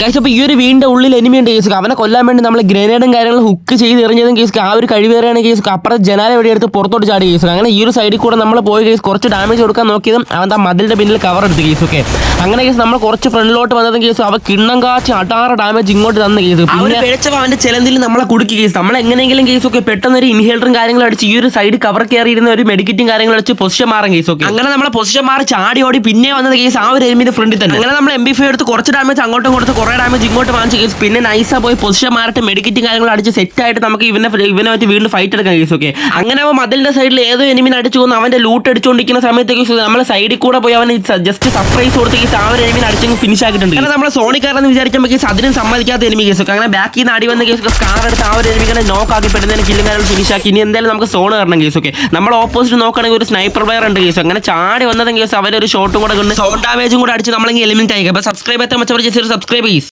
Case അപ്പോൾ ഈ ഒരു വീടിന്റെ ഉള്ളിൽ എനിമിയുണ്ട് കേസ്. അവനെ കൊല്ലാൻ വേണ്ടി നമ്മൾ ഗ്രനേഡും കാര്യങ്ങളും ഹുക്ക് ചെയ്ത് എറിഞ്ഞതും കേസ്. ആ ഒരു കഴിവേറെയാണ് കേസ്. അപ്പുറം ജനാല വഴി എടുത്ത് പുറത്തോട്ട് ചാടി കേസ്. അങ്ങനെ ഈ ഒരു സൈഡിൽ കൂടെ നമ്മൾ പോയി കേസ്. കുറച്ച് ഡാമേജ് കൊടുക്കാൻ നോക്കിയതും അവൻ ആ മതിലിന്റെ പിന്നിൽ കവർ എടുത്ത് കേസ് ഓക്കെ അങ്ങനെ കേസ് നമ്മൾ കുറച്ച് ഫ്രണ്ടിലോട്ട് വന്നതും കേസ്. അവ കിണ്ണം കാച്ച് അടാറ് ഡാമേജ് ഇങ്ങോട്ട് തന്ന കേസ്. പിന്നെ പിഴച്ചപ്പോൾ അവന്റെ ചിലന്തിൽ നമ്മളെ കുടുക്കി കേസ്. നമ്മൾ എങ്ങനെയെങ്കിലും കേസ് ഒക്കെ പെട്ടെന്ന് ഒരു ഇൻഹേലറും കാര്യങ്ങളും അടിച്ച് ഈ ഒരു സൈഡ് കവർ കയറിയിരുന്ന ഒരു മെഡിക്കറ്റും കാര്യങ്ങളും അടിച്ച് പൊസിഷൻ മാറാൻ കേസ് ഓക്കെ അങ്ങനെ നമ്മളെ പൊസിഷൻ മാറി ചാടി ഓടി പിന്നെ വന്നത് കേസ് ആ ഒരു എലിമിന്റെ ഫ്രണ്ടിൽ തന്നെ. അങ്ങനെ നമ്മൾ എം ബി ഫൈ എടുത്ത് കുറച്ച് ഡാമേജ് അങ്ങോട്ടും കൊടുത്ത് കുറേ ഡാമേജ് ഇങ്ങോട്ട് വാങ്ങിച്ച കേസ്. പിന്നെ നൈസാ പോയി പൊസിഷൻ മാറിയിട്ട് മെഡിക്കറ്റും കാര്യങ്ങളും അടിച്ച് സെറ്റ് ആയിട്ട് നമുക്ക് ഇവനെ ഇവനെ പറ്റി വീണ്ടും ഫൈറ്റ് എടുക്കാൻ കേസ് ഓക്കെ അങ്ങനെ അവൻ മതിലിന്റെ സൈഡിൽ ഏതോ എനിമിനെ അടിച്ചു പോകുന്നു അവന്റെ ലൂട്ട് അടിച്ചുകൊണ്ടിരിക്കുന്ന സമയത്തേക്ക് നമ്മൾ സൈഡിൽ കൂടെ പോയി അവന് ജസ്റ്റ് സർപ്രൈസ് കൊടുത്ത് കേസ് ആ ഒരു എനിമിനെ അടിച്ചെങ്കിൽ ഫിനിഷ് ആക്കിയിട്ടുണ്ട്. അങ്ങനെ നമ്മൾ സോണിക്കാരെന്ന് വിചാരിക്കുമ്പോൾ കേസ് അതിനും സമ്മതിക്കാത്ത എനിമി കേസ് ഒക്കെ അങ്ങനെ ബാക്കിൽ നിന്ന് അടി വന്ന കേസ് സ്കാർ എടുത്ത് ആ ഒരു എനിമിനെ നോക്ക് ആക്കി പെടുന്നതിന് കില്ലും ഫിനിഷ് ആക്കി. ഇനി എന്തായാലും നമുക്ക് സോൺ കയറണം കേസ് ഓക്കെ നമ്മൾ ഓപ്പോസിറ്റ് നോക്കുകയാണെങ്കിൽ ഒരു സ്നൈപ്പർ പ്ലെയർ ഉണ്ട് കേസ്. അങ്ങനെ ചാടി വന്നതെങ്കിൽ അവരൊരു ഷോട്ടും കൂടെ കൊണ്ട് സൗണ്ട് ഡാമേജും കൂടെ അടിച്ച് നമ്മളെങ്കിൽ എലിമെന്റ് ആയി. അപ്പോൾ സബ്സ്ക്രൈബ് എത്താൻ ഒരു സബ്സ്ക്രൈബ് ചെയ്യും.